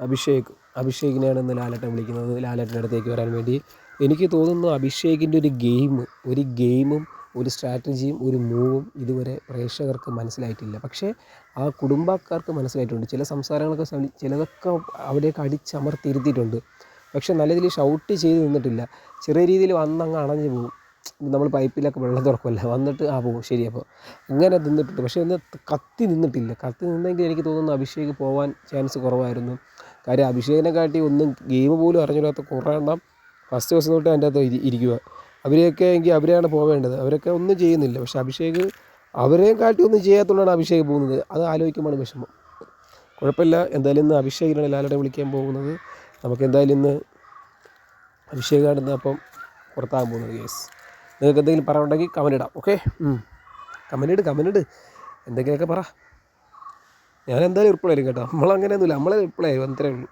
അഭിഷേക് അഭിഷേകിനെയാണ് ഇന്ന് ലാലേട്ടൻ വിളിക്കുന്നത് ലാലേട്ടന്റെ അടുത്തേക്ക് വരാൻ വേണ്ടി. എനിക്ക് തോന്നുന്നു അഭിഷേകിന്റെ ഒരു ഗെയിം ഒരു ഗെയിമും ഒരു സ്ട്രാറ്റജിയും ഒരു മൂവും ഇതുവരെ പ്രേക്ഷകർക്ക് മനസ്സിലായിട്ടില്ല. പക്ഷേ ആ കുടുംബക്കാർക്ക് മനസ്സിലായിട്ടുണ്ട്. ചില സംസാരങ്ങളൊക്കെ ചിലതൊക്കെ അവിടെയൊക്കെ അടിച്ചമർത്തിയിരുത്തിയിട്ടുണ്ട്. പക്ഷേ നല്ല രീതിയിൽ ഷൗട്ട് ചെയ്ത് നിന്നിട്ടില്ല. ചെറിയ രീതിയിൽ വന്നങ്ങ് അണഞ്ഞു പോകും. നമ്മൾ പൈപ്പിലൊക്കെ വെള്ളം തുറക്കുമല്ലോ വന്നിട്ട് ആ പോകും. ശരി അപ്പോൾ ഇങ്ങനെ നിന്നിട്ടുണ്ട്. പക്ഷേ ഒന്ന് കത്തി നിന്നിട്ടില്ല. കത്തി നിന്നെങ്കിൽ എനിക്ക് തോന്നുന്നു അഭിഷേക് പോകാൻ ചാൻസ് കുറവായിരുന്നു. കാര്യം അഭിഷേകിനെ കാട്ടി ഒന്നും ഗെയിം പോലും അറിഞ്ഞിടാത്ത കുറേ എണ്ണം ഫസ്റ്റ് ദിവസം തൊട്ട് അതിന്റെ അകത്ത് ഇരി- ഇരിക്കുക അവരെയൊക്കെ എങ്കിൽ അവരെയാണ് പോവേണ്ടത്. അവരൊക്കെ ഒന്നും ചെയ്യുന്നില്ല. പക്ഷേ അഭിഷേക് അവരെയും കാട്ടി ഒന്നും ചെയ്യാത്തതുകൊണ്ടാണ് അഭിഷേക് പോകുന്നത്. അത് ആലോചിക്കുമ്പോൾ വിഷമം. കുഴപ്പമില്ല. എന്തായാലും ഇന്ന് അഭിഷേകിനാണ് ലാലടെ വിളിക്കാൻ പോകുന്നത്. നമുക്ക് എന്തായാലും ഇന്ന് അഭിഷേകാണ് ഇന്ന് അപ്പം പുറത്താകാൻ പോകുന്നത് കേസ് നിങ്ങൾക്ക് എന്തെങ്കിലും പറയാനുണ്ടെങ്കിൽ കമന്റ് ഇടാം ഓക്കെ കമന്റ് ഇട് കമന്റ് ഇട്. എന്തെങ്കിലുമൊക്കെ പറ. ഞാൻ എന്തായാലും റിപ്ലൈ ആയിരിക്കും കേട്ടോ. നമ്മളങ്ങനെയൊന്നുമില്ല. നമ്മളെ റിപ്ലൈ ആയി ഉള്ളൂ.